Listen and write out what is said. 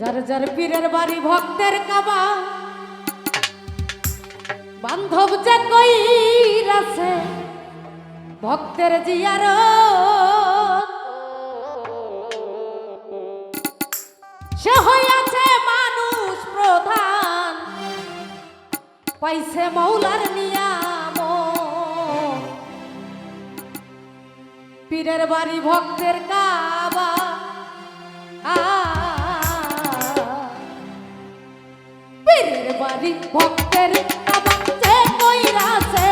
যার যার পীরের বাড়ি ভক্তের কাবা। বান্ধব যে কই আছে, ভক্তের জিয়ার সে হইয়াছে মানুষ প্রধান, পাইছে মৌলার নিয়াম পীরের বাড়ি ভক্তের কাবা। আ বাড়ি ভক্তের কাবা যে কইরাছে